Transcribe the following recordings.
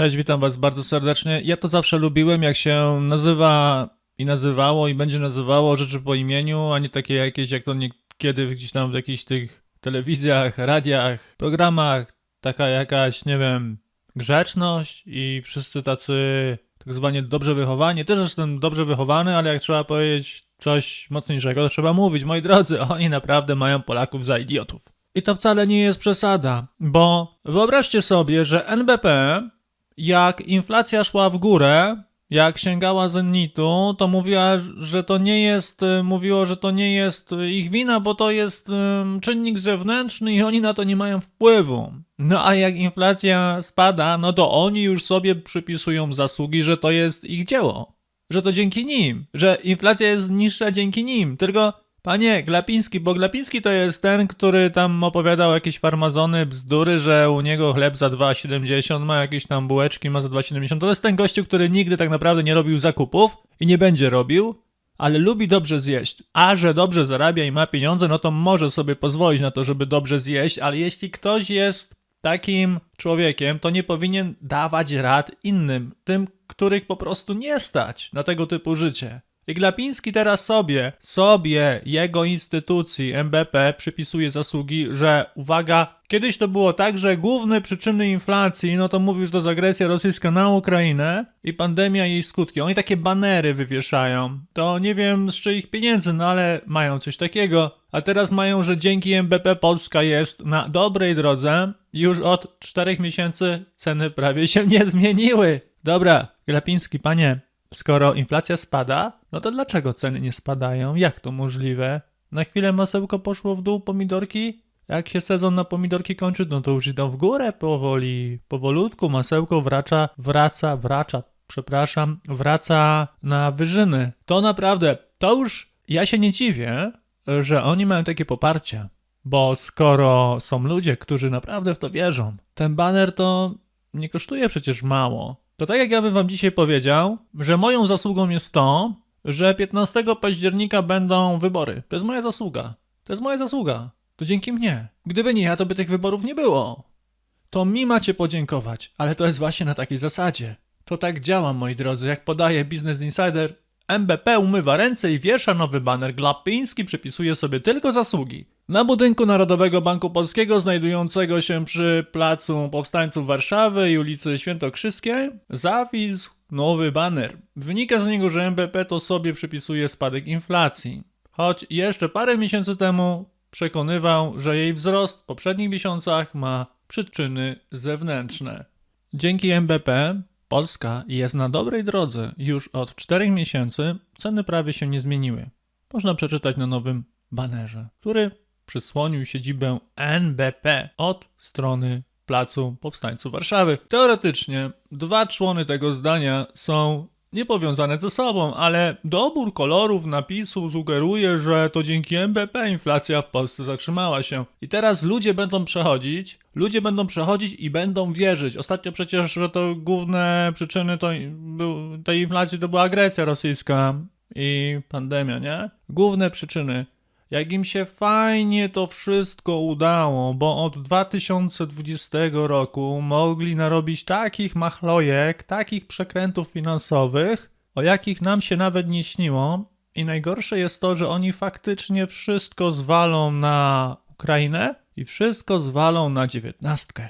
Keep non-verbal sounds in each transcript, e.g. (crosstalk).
Cześć, witam was bardzo serdecznie. Ja to zawsze lubiłem, jak się nazywa i nazywało i będzie nazywało rzeczy po imieniu, a nie takie jakieś, jak to niekiedy gdzieś tam w jakichś tych telewizjach, radiach, programach, taka jakaś, nie wiem, grzeczność i wszyscy tacy tak zwanie dobrze wychowani. Też jestem dobrze wychowany, ale jak trzeba powiedzieć coś mocniejszego, to trzeba mówić. Moi drodzy, (laughs) oni naprawdę mają Polaków za idiotów. I to wcale nie jest przesada, bo wyobraźcie sobie, że NBP jak inflacja szła w górę, jak sięgała zenitu, to mówiła, że to nie jest, y, mówiło, że to nie jest ich wina, bo to jest czynnik zewnętrzny i oni na to nie mają wpływu. No ale jak inflacja spada, no to oni już sobie przypisują zasługi, że to jest ich dzieło. Że to dzięki nim, że inflacja jest niższa dzięki nim. Tylko Panie Glapiński, bo Glapiński to jest ten, który tam opowiadał jakieś farmazony, bzdury, że u niego chleb za 2,70, ma jakieś tam bułeczki, ma za 2,70. To jest ten gościu, który nigdy tak naprawdę nie robił zakupów i nie będzie robił, ale lubi dobrze zjeść. A że dobrze zarabia i ma pieniądze, no to może sobie pozwolić na to, żeby dobrze zjeść, ale jeśli ktoś jest takim człowiekiem, to nie powinien dawać rad innym, tym, których po prostu nie stać na tego typu życie. I Glapiński teraz sobie, sobie, jego instytucji MBP przypisuje zasługi, że uwaga, kiedyś to było tak, że główne przyczyny inflacji, no to mówił, że to agresja rosyjska na Ukrainę i pandemia i jej skutki. Oni takie banery wywieszają. To nie wiem z czyich pieniędzy, no ale mają coś takiego. A teraz mają, że dzięki MBP Polska jest na dobrej drodze. Już od czterech miesięcy ceny prawie się nie zmieniły. Dobra, Glapiński, panie, Skoro inflacja spada, no to dlaczego ceny nie spadają? Jak to możliwe? Na chwilę masełko poszło w dół, pomidorki? Jak się sezon na pomidorki kończy, no to już idą w górę powoli, powolutku. Masełko wraca, wraca, wraca, przepraszam, wraca na wyżyny. To naprawdę, to już ja się nie dziwię, że oni mają takie poparcie. Bo skoro są ludzie, którzy naprawdę w to wierzą, ten baner to nie kosztuje przecież mało. To tak jak ja bym wam dzisiaj powiedział, że moją zasługą jest to, że 15 października będą wybory. To jest moja zasługa. To jest moja zasługa. To dzięki mnie. Gdyby nie ja, to by tych wyborów nie było. To mi macie podziękować, ale to jest właśnie na takiej zasadzie. To tak działa, moi drodzy, jak podaje Business Insider. MBP umywa ręce i wiesza nowy baner. Glapiński przypisuje sobie tylko zasługi. Na budynku Narodowego Banku Polskiego, znajdującego się przy Placu Powstańców Warszawy i ulicy Świętokrzyskiej, zawisł nowy baner. Wynika z niego, że MBP to sobie przypisuje spadek inflacji. Choć jeszcze parę miesięcy temu przekonywał, że jej wzrost w poprzednich miesiącach ma przyczyny zewnętrzne. Dzięki MBP Polska jest na dobrej drodze. Już od 4 miesięcy ceny prawie się nie zmieniły. Można przeczytać na nowym banerze, który przysłonił siedzibę NBP od strony Placu Powstańców Warszawy. Teoretycznie dwa człony tego zdania są niepowiązane ze sobą, ale dobór kolorów napisu sugeruje, że to dzięki MBP inflacja w Polsce zatrzymała się. I teraz ludzie będą przechodzić, ludzie będą przechodzić i będą wierzyć. Ostatnio przecież, że to główne przyczyny to był, tej inflacji to była agresja rosyjska i pandemia, nie? Główne przyczyny. Jak im się fajnie to wszystko udało, bo od 2020 roku mogli narobić takich machlojek, takich przekrętów finansowych, o jakich nam się nawet nie śniło. I najgorsze jest to, że oni faktycznie wszystko zwalą na Ukrainę i wszystko zwalą na dziewiętnastkę.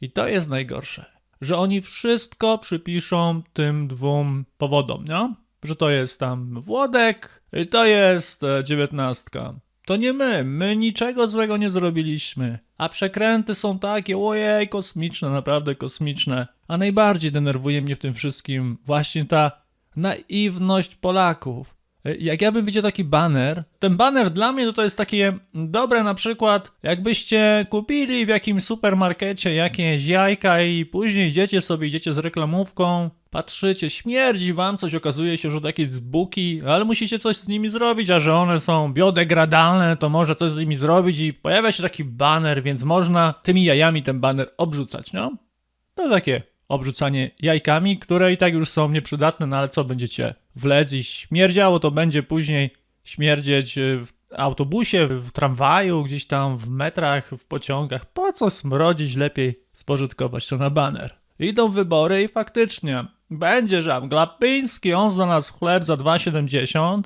I to jest najgorsze, że oni wszystko przypiszą tym dwóm powodom, nie? Że to jest tam Włodek i to jest e, dziewiętnastka. To nie my, my niczego złego nie zrobiliśmy. A przekręty są takie, ojej, kosmiczne, naprawdę kosmiczne. A najbardziej denerwuje mnie w tym wszystkim właśnie ta naiwność Polaków. Jak ja bym widział taki baner, ten baner dla mnie to, to jest takie dobre na przykład, jakbyście kupili w jakimś supermarkecie jakieś jajka i później idziecie sobie, idziecie z reklamówką, patrzycie, śmierdzi wam coś, okazuje się, że to jakieś zbuki, ale musicie coś z nimi zrobić, a że one są biodegradalne, to może coś z nimi zrobić i pojawia się taki baner, więc można tymi jajami ten baner obrzucać, no? To takie obrzucanie jajkami, które i tak już są nieprzydatne, no ale co będziecie wlec i śmierdziało, to będzie później śmierdzieć w autobusie, w tramwaju, gdzieś tam w metrach, w pociągach. Po co smrodzić? Lepiej spożytkować to na baner. Idą wybory i faktycznie będzie żam Glapiński, on za nas chleb za 2,70,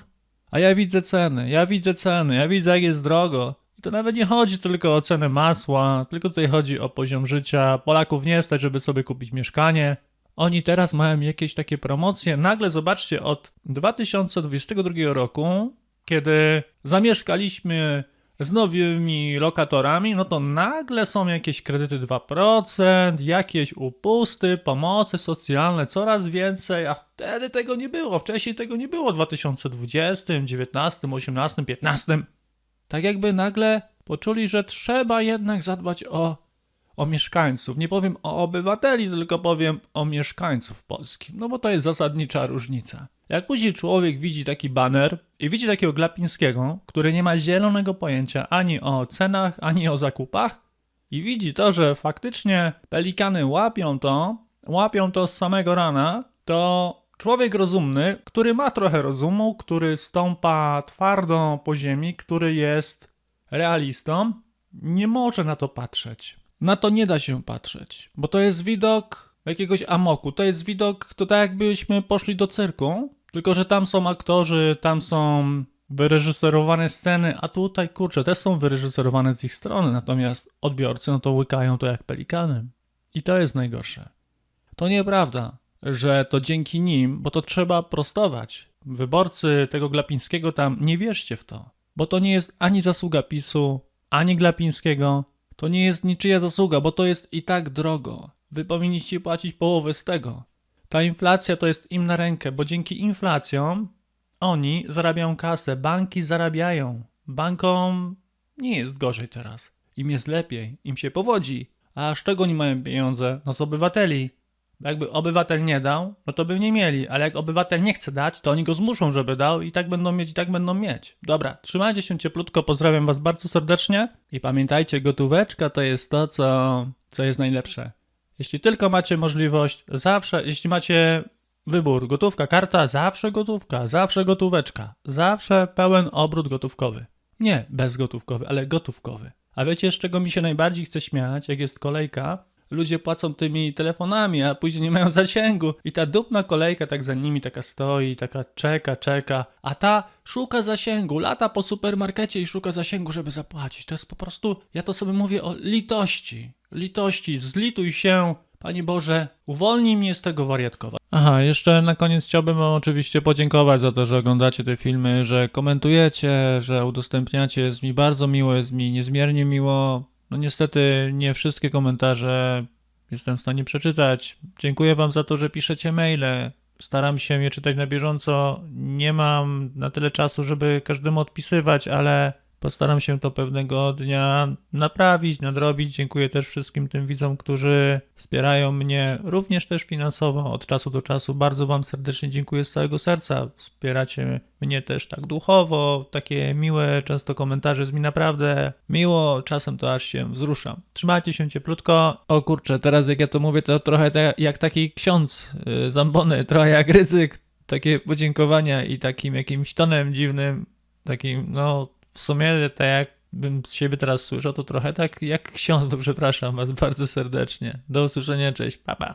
a ja widzę ceny, ja widzę ceny, ja widzę jak jest drogo. I to nawet nie chodzi tylko o cenę masła, tylko tutaj chodzi o poziom życia. Polaków nie stać, żeby sobie kupić mieszkanie. Oni teraz mają jakieś takie promocje. Nagle zobaczcie, od 2022 roku, kiedy zamieszkaliśmy z nowymi lokatorami, no to nagle są jakieś kredyty 2%, jakieś upusty, pomocy socjalne, coraz więcej, a wtedy tego nie było. Wcześniej tego nie było w 2020, 2019, 2018, 2015. Tak jakby nagle poczuli, że trzeba jednak zadbać o, o mieszkańców. Nie powiem o obywateli, tylko powiem o mieszkańców Polski. No bo to jest zasadnicza różnica. Jak później człowiek widzi taki baner i widzi takiego Glapińskiego, który nie ma zielonego pojęcia ani o cenach, ani o zakupach, i widzi to, że faktycznie pelikany łapią to, łapią to z samego rana, to człowiek rozumny, który ma trochę rozumu, który stąpa twardo po ziemi, który jest realistą, nie może na to patrzeć. Na to nie da się patrzeć, bo to jest widok jakiegoś amoku. To jest widok, to tak jakbyśmy poszli do cyrku, tylko że tam są aktorzy, tam są wyreżyserowane sceny, a tutaj, kurczę, też są wyreżyserowane z ich strony, natomiast odbiorcy no to łykają to jak pelikany. I to jest najgorsze. To nieprawda, że to dzięki nim, bo to trzeba prostować. Wyborcy tego Glapińskiego tam nie wierzcie w to, bo to nie jest ani zasługa PiSu, ani Glapińskiego, to nie jest niczyja zasługa, bo to jest i tak drogo. Wy powinniście płacić połowę z tego. Ta inflacja to jest im na rękę, bo dzięki inflacjom oni zarabiają kasę, banki zarabiają. Bankom nie jest gorzej teraz. Im jest lepiej, im się powodzi. A z czego oni mają pieniądze? No z obywateli. Jakby obywatel nie dał, no to by nie mieli, ale jak obywatel nie chce dać, to oni go zmuszą, żeby dał i tak będą mieć, i tak będą mieć. Dobra, trzymajcie się cieplutko, pozdrawiam was bardzo serdecznie i pamiętajcie, gotóweczka to jest to, co, co jest najlepsze. Jeśli tylko macie możliwość, zawsze, jeśli macie wybór, gotówka, karta, zawsze gotówka, zawsze gotóweczka, zawsze pełen obrót gotówkowy. Nie bezgotówkowy, ale gotówkowy. A wiecie, z czego mi się najbardziej chce śmiać, jak jest kolejka? Ludzie płacą tymi telefonami, a później nie mają (laughs) zasięgu. I ta dupna kolejka tak za nimi taka stoi, taka czeka, czeka. A ta szuka zasięgu, lata po supermarkecie i szuka zasięgu, żeby zapłacić. To jest po prostu, ja to sobie mówię o litości. Litości, zlituj się, Panie Boże, uwolnij mnie z tego wariatkowa. Aha, jeszcze na koniec chciałbym wam oczywiście podziękować za to, że oglądacie te filmy, że komentujecie, że udostępniacie. Jest mi bardzo miło, jest mi niezmiernie miło. No niestety nie wszystkie komentarze jestem w stanie przeczytać. Dziękuję wam za to, że piszecie maile. Staram się je czytać na bieżąco. Nie mam na tyle czasu, żeby każdemu odpisywać, ale postaram się to pewnego dnia naprawić, nadrobić. Dziękuję też wszystkim tym widzom, którzy wspierają mnie również też finansowo od czasu do czasu. Bardzo wam serdecznie dziękuję z całego serca. Wspieracie mnie też tak duchowo. Takie miłe często komentarze jest mi naprawdę miło. Czasem to aż się wzruszam. Trzymajcie się cieplutko. O kurczę, teraz jak ja to mówię, to trochę ta, jak taki ksiądz yy, zambony, trochę jak ryzyk. Takie podziękowania i takim jakimś tonem dziwnym, takim, no w sumie tak jak bym z siebie teraz słyszał, to trochę tak jak ksiądz, (laughs) przepraszam was bardzo serdecznie. Do usłyszenia, cześć, papa. Pa.